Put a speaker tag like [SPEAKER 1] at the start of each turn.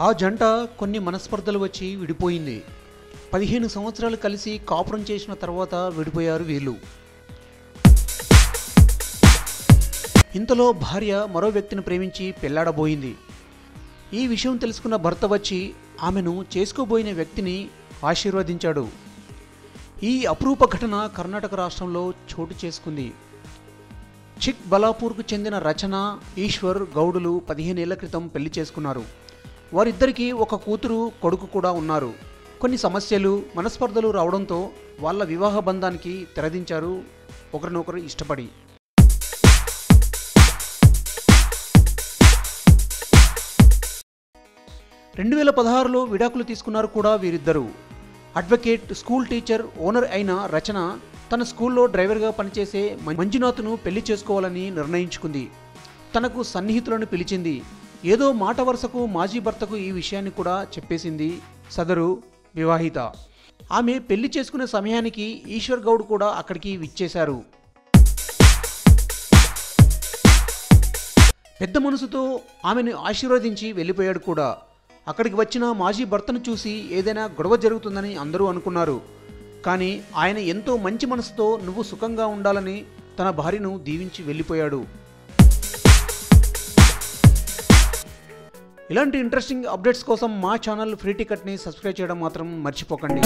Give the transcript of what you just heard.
[SPEAKER 1] ఆ జంట కొన్ని మనస్పర్ధలు వచ్చి విడిపోయింది. పదిహేను సంవత్సరాలు కలిసి కాపురం చేసిన తర్వాత విడిపోయారు వీళ్ళు. ఇంతలో భార్య మరో వ్యక్తిని ప్రేమించి పెళ్ళాడబోయింది. ఈ విషయం తెలుసుకున్న భర్త వచ్చి ఆమెను చేసుకోబోయిన వ్యక్తిని ఆశీర్వదించాడు. ఈ అపురూప ఘటన కర్ణాటక రాష్ట్రంలో చోటు చేసుకుంది. చిక్ బలాపూర్కు చెందిన రచన ఈశ్వర్ గౌడులు పదిహేనేళ్ళ క్రితం పెళ్ళి చేసుకున్నారు. వారిద్దరికీ ఒక కూతురు కొడుకు కూడా ఉన్నారు. కొన్ని సమస్యలు మనస్పర్ధలు రావడంతో వాళ్ళ వివాహ బంధానికి తెరదించారు ఒకరినొకరు ఇష్టపడి. రెండు వేల పదహారులో విడాకులు తీసుకున్నారు కూడా వీరిద్దరూ. అడ్వకేట్ స్కూల్ టీచర్ ఓనర్ అయిన రచన తన స్కూల్లో డ్రైవర్గా పనిచేసే మంజునాథ్ను పెళ్ళి చేసుకోవాలని నిర్ణయించుకుంది. తనకు సన్నిహితులను పిలిచింది. ఏదో మాట వరుసకు మాజీ భర్తకు ఈ విషయాన్ని కూడా చెప్పేసింది సదరు వివాహిత. ఆమె పెళ్ళి చేసుకునే సమయానికి ఈశ్వర్ గౌడ్ కూడా అక్కడికి విచ్చేశారు. పెద్ద మనసుతో ఆమెను ఆశీర్వదించి వెళ్ళిపోయాడు కూడా. అక్కడికి వచ్చిన మాజీ భర్తను చూసి ఏదైనా గొడవ జరుగుతుందని అందరూ అనుకున్నారు. కానీ ఆయన ఎంతో మంచి మనసుతో నువ్వు సుఖంగా ఉండాలని తన భార్యను దీవించి వెళ్ళిపోయాడు. ఇలాంటి ఇంట్రెస్టింగ్ అప్డేట్స్ కోసం మా ఛానల్ ఫ్రీ టికెట్ని సబ్స్క్రైబ్ చేయడం మాత్రం మర్చిపోకండి.